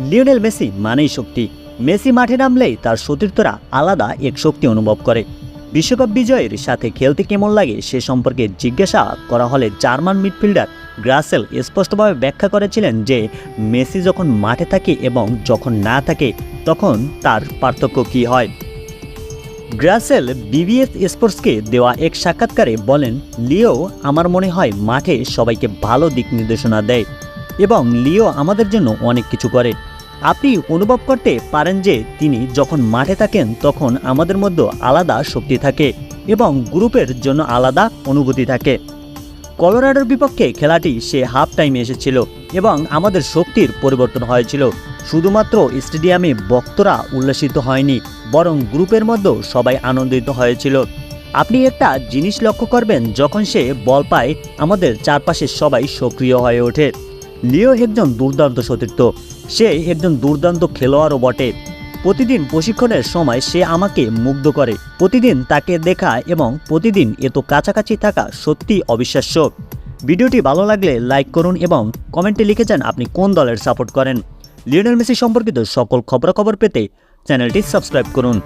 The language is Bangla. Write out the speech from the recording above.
লিওনেল মেসি মানেই শক্তি। মেসি মাঠে নামলেই তার সতীর্থরা আলাদা এক শক্তি অনুভব করে। বিশ্বকাপ বিজয়ের সাথে খেলতে কেমন লাগে সে সম্পর্কে জিজ্ঞাসা করা হলে জার্মান মিডফিল্ডার গ্রাসেল স্পষ্টভাবে ব্যাখ্যা করেছিলেন যে, মেসি যখন মাঠে থাকে এবং যখন না থাকে, তখন তার পার্থক্য কী হয়। গ্রাসেল বিবিএস স্পোর্টসকে দেওয়া এক সাক্ষাৎকারে বলেন, লিও, আমার মনে হয় মাঠে সবাইকে ভালো দিক নির্দেশনা দেয়। এবং লিও আমাদের জন্য অনেক কিছু করে। আপনি অনুভব করতে পারেন যে তিনি যখন মাঠে থাকেন তখন আমাদের মধ্যে আলাদা শক্তি থাকে এবং গ্রুপের জন্য আলাদা অনুভূতি থাকে। কলোরাডোর বিপক্ষে খেলাটি সে হাফ টাইমে এসেছিল এবং আমাদের শক্তির পরিবর্তন হয়েছিল। শুধুমাত্র স্টেডিয়ামে বক্তরা উল্লাসিত হয়নি, বরং গ্রুপের মধ্যেও সবাই আনন্দিত হয়েছিল। আপনি একটা জিনিস লক্ষ্য করবেন, যখন সে বল পায়, আমাদের চারপাশে সবাই সক্রিয় হয়ে ওঠে। লিও একজন দুর্দান্ত সতীর্থ। সে একজন দুর্দান্ত খেলোয়াড়ও বটে। প্রতিদিন প্রশিক্ষণের সময় সে আমাকে মুগ্ধ করে। প্রতিদিন তাকে দেখা এবং প্রতিদিন এত কাছাকাছি থাকা সত্যি অবিশ্বাস্য। ভিডিওটি ভালো লাগলে লাইক করুন এবং কমেন্টে লিখে যান আপনি কোন দলের সাপোর্ট করেন। লিওনেল মেসি সম্পর্কিত সকল খবরাখবর পেতে চ্যানেলটি সাবস্ক্রাইব করুন।